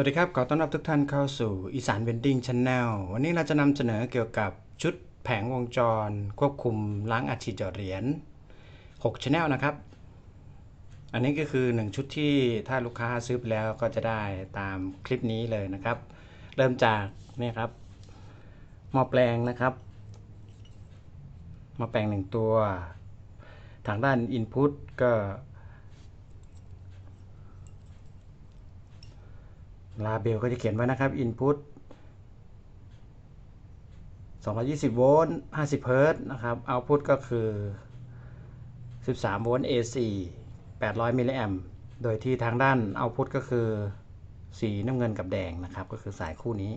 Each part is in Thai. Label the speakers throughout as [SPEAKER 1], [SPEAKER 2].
[SPEAKER 1] วัสดีครับ ขอต้อนรับทุกท่านเข้าสู่อีสานเวนดิ้งช n แนลวันนี้เราจะนำเสนอเกี่ยวกับชุดแผงวงจร ควบคุมล้างอัดฉีดหยอดเหรียญ6ช n แนลนะครับ อันนี้ก็คือ 1 ชุดที่ถ้าลูกค้าซื้อไปแล้วก็จะได้ตามคลิปนี้เลยนะครับ เริ่มจากนี่ครับหม้อแปลงนะครับหม้อแปลงหนึ่งตัว ทางด้าน Input ก็ ลาเบลก็จะเขียนไว้นะครับ Input 220 โวลต์ 50 เฮิร์ตนะครับ Output ก็คือ 13 โวลต์ AC 800 มิลลิแอมป์ โดยที่ทางด้าน Output ก็คือ สีน้ำเงินกับแดงนะครับ ก็คือสายคู่นี้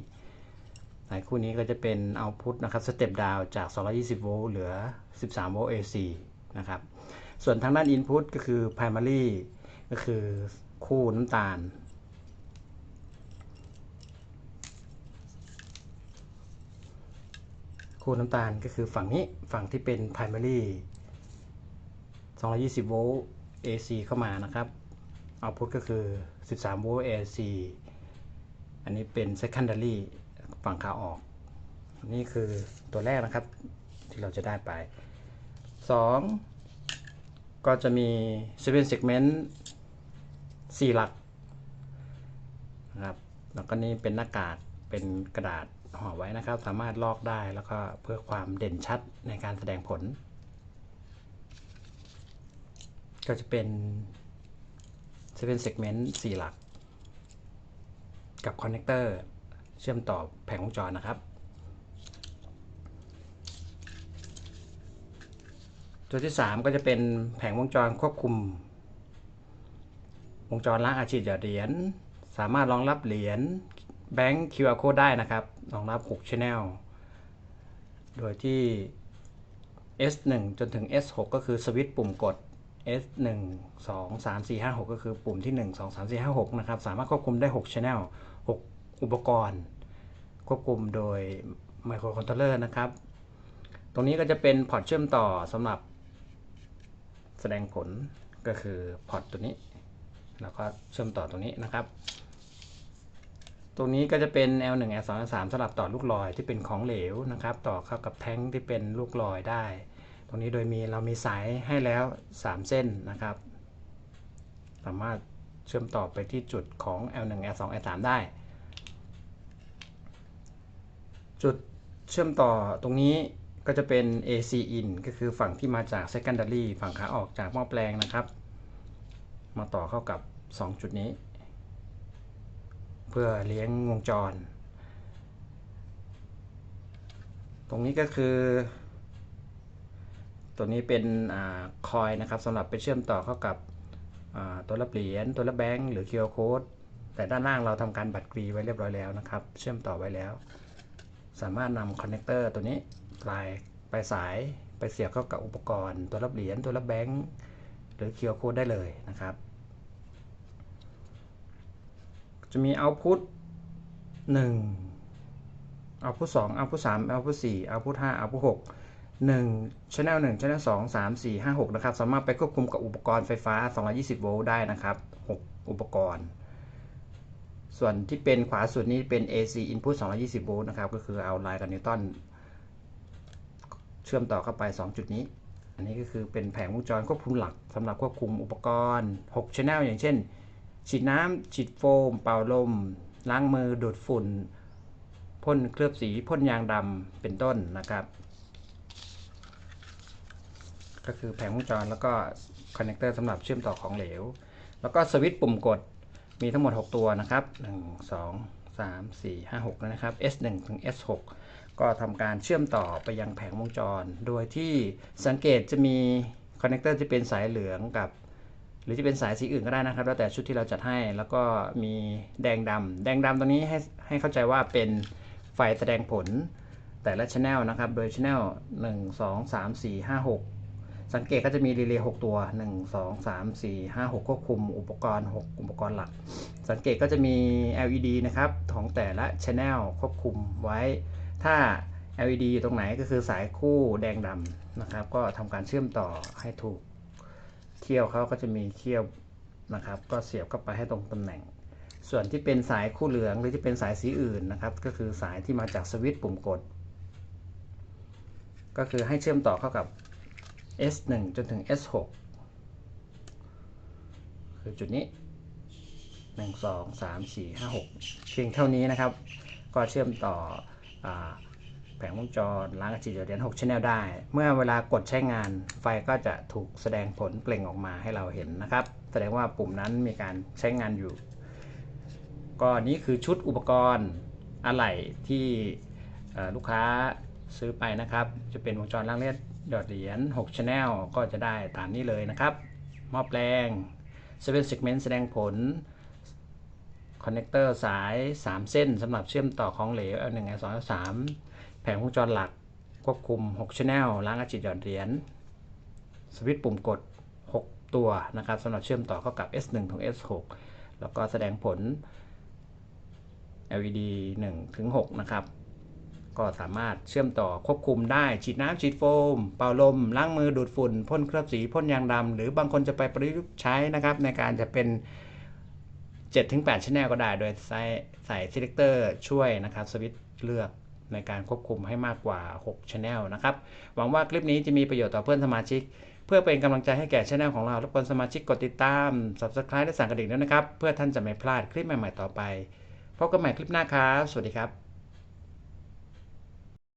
[SPEAKER 1] สายคู่นี้ก็จะเป็น Output นะครับสเต็ปดาวจาก 220 โวลต์เหลือ 13 โวลต์ AC นะครับ ส่วนทางด้าน Input ก็คือ Primary ก็คือคู่น้ำตาล คู่น้ำตาลก็คือฝั่งนี้ฝั่งที่เป็น primary 220โวลต์ AC เข้ามานะครับ output ก็คือ 13โวลต์ AC อันนี้เป็น secondary ฝั่งขาออก นี่คือตัวแรกนะครับที่เราจะได้ไป 2 ก็จะมี 7 segment 4 หลักนะครับแล้วก็นี่เป็นหน้ากากเป็นกระดาษ ห่อไว้นะครับ สามารถลอกได้แล้วก็เพื่อความเด่นชัดในการแสดงผล ก็จะเป็น7 segment 4หลัก กับคอนเนคเตอร์เชื่อมต่อแผงวงจรนะครับ ตัวที่ 3 ก็จะเป็นแผงวงจรควบคุม วงจรล้างอาชีพหยอดเหรียญสามารถรองรับเหรียญ แบงค์ QR code ได้นะครับรองรับ 6 Channel โดยที่ S1 จนถึง S6 ก็คือสวิตช์ปุ่มกด S1 2 3 4 5 6 ก็คือปุ่มที่ 1 2 3 4 5 6 นะครับ สามารถควบคุมได้ 6 Channel 6 อุปกรณ์ ควบคุมโดยไมโครคอนโทรลเลอร์นะครับ ตรงนี้ก็จะเป็นพอร์ตเชื่อมต่อสำหรับแสดงผลก็คือพอร์ตตัวนี้ แล้วก็เชื่อมต่อตรงนี้นะครับ รงนี้ก็จะเป็น L1 L2 L3 สำหรับต่อลูกลอยที่เป็นของเหลวนะครับ ต่อเข้ากับแท้งที่เป็นลูกลอยได้ ตรงนี้โดยมีเรามีสายให้แล้ว 3 เส้นนะครับ สามารถเชื่อมต่อไปที่จุดของ L1 L2 L3 ได้ จุดเชื่อมต่อตรงนี้ก็จะเป็น AC in ก็คือฝั่งที่มาจาก secondary ฝั่งขาออกจากหม้อแปลงนะครับ มาต่อเข้ากับ 2 จุดนี้ เพื่อเลี้ยงวงจร ตรงนี้ก็คือ ตัวนี้เป็นอคอยนะครับสำหรับไปเชื่อมต่อเข้ากับตัวรับเหรียญตัวรับแบงค์หรือ QR code แต่ด้านล่างเราทำการบัตรกรีไว้เรียบร้อยแล้วนะครับ เชื่อมต่อไว้แล้ว สามารถนำคอนเนคเตอร์ตัวนี้ปลายปลายสายไปเสียบเข้ากับอุปกรณ์ ตัวรับเหรียญตัวรับแบงค์หรือ QR code ได้เลยนะครับ จะมี output 1 output 2 output 3 output 4 output 5 output 6 1 channel 1 channel 2 3 4 5 6 นะครับ สามารถไปควบคุมกับอุปกรณ์ไฟฟ้า 220 โวลต์ได้นะครับ 6 อุปกรณ์ ส่วนที่เป็นขวาสุดนี้เป็น AC input 220 โวลต์นะครับ ก็คือเอาไลน์กับนิวตันเชื่อมต่อเข้าไป 2 จุดนี้ อันนี้ก็คือเป็นแผงวงจรควบคุมหลักสำหรับควบคุมอุปกรณ์ 6 channel อย่างเช่น ฉีดน้ำฉีดโฟม เป่าลม ล้างมือดูดฝุ่นพ่นเคลือบสีพ่นยางดำเป็นต้นนะครับ ก็คือแผงวงจรแล้วก็คอนเนคเตอร์สำหรับเชื่อมต่อของเหลว แล้วก็สวิตช์ปุ่มกดมีทั้งหมด 6 ตัวนะครับ 1 2 3 4 5 6นะครับ S1 ถึง S6 ก็ทำการเชื่อมต่อไปยังแผงวงจร โดยที่สังเกตจะมีคอนเนคเตอร์ที่เป็นสายเหลืองกับ หรือจะเป็นสายสีอื่นก็ได้นะครับ แล้วแต่ชุดที่เราจัดให้แล้วก็มีแดงดำแดงดำตรงนี้ให้ให้เข้าใจว่าเป็นไฟแสดงผลแต่ละช anel นะครับ โดยช anel 1 2 3 4 5 6 สังเกตก็จะมีรีเลย์6ตัว 1 2 3 4 5 6ควบคุมอุปกรณ์ 6 อุปกรณ์หลัก สังเกตก็จะมี LED นะครับของแต่ละช anel ควบคุมไว้ ถ้า LED อยู่ตรงไหนก็คือสายคู่แดงดำนะครับ ก็ทำการเชื่อมต่อให้ถูก เขี้ยวเขาก็จะมีเขี้ยวนะครับ ก็เสียบเข้าไปให้ตรงตำแหน่ง ส่วนที่เป็นสายคู่เหลืองหรือที่เป็นสายสีอื่นนะครับ ก็คือสายที่มาจากสวิตช์ปุ่มกด ก็คือให้เชื่อมต่อเข้ากับ S1 จนถึง S6 คือจุดนี้ 1 2 3 4 5 6 เพียงเท่านี้นะครับ ก็เชื่อมต่ออ แผงวงจรล้างอาจีเหรียญ6 Channel ได้ เมื่อเวลากดใช้งานไฟก็จะถูกแสดงผลเปล่งออกมาให้เราเห็นนะครับ แสดงว่าปุ่มนั้นมีการใช้งานอยู่ ก็นี้คือชุดอุปกรณ์อะไหล่ที่ลูกค้าซื้อไปนะครับ จะเป็นวงจรล้างเลือดหยอดเหรียญ6 Channel ก็จะได้ตามนี้เลยนะครับหม้อแปลง7 segment แสดงผลคอนเนคเตอร์สาย 3 เส้นสำหรับเชื่อมต่อของเหลว L1 L2 L3 แผงวงจรหลัก ควบคุม 6 Channel ล้างอาจิตหยอดเหรียญ สวิตช์ปุ่มกด 6 ตัวนะครับสำหรับเชื่อมต่อเข้ากับ S1 ถึง S6 แล้วก็แสดงผล LED 1ถึง6นะครับ ก็สามารถเชื่อมต่อควบคุมได้ฉีดน้ำฉีดโฟม เป่าลม ล้างมือดูดฝุ่น พ่นเคลือบสี พ่นยางดำหรือบางคนจะไปประยุกต์ใช้นะครับ ในการจะเป็น7-8 Channel ก็ได้ โดยใส่ใส่ selector ช่วยนะครับ สวิตช์เลือก ในการควบคุมให้มากกว่า 6 Channel นะครับ หวังว่าคลิปนี้จะมีประโยชน์ต่อเพื่อนสมาชิก เพื่อเป็นกำลังใจให้แก่ช anel ของเรารบกวนสมาชิกกดติดตาม subscribe และสั่นกระดิ่งด้วยนะครับ เพื่อท่านจะไม่พลาดคลิปใหม่ ๆ ต่อไปพบกันใหม่คลิปหน้าครับ สวัสดีครับ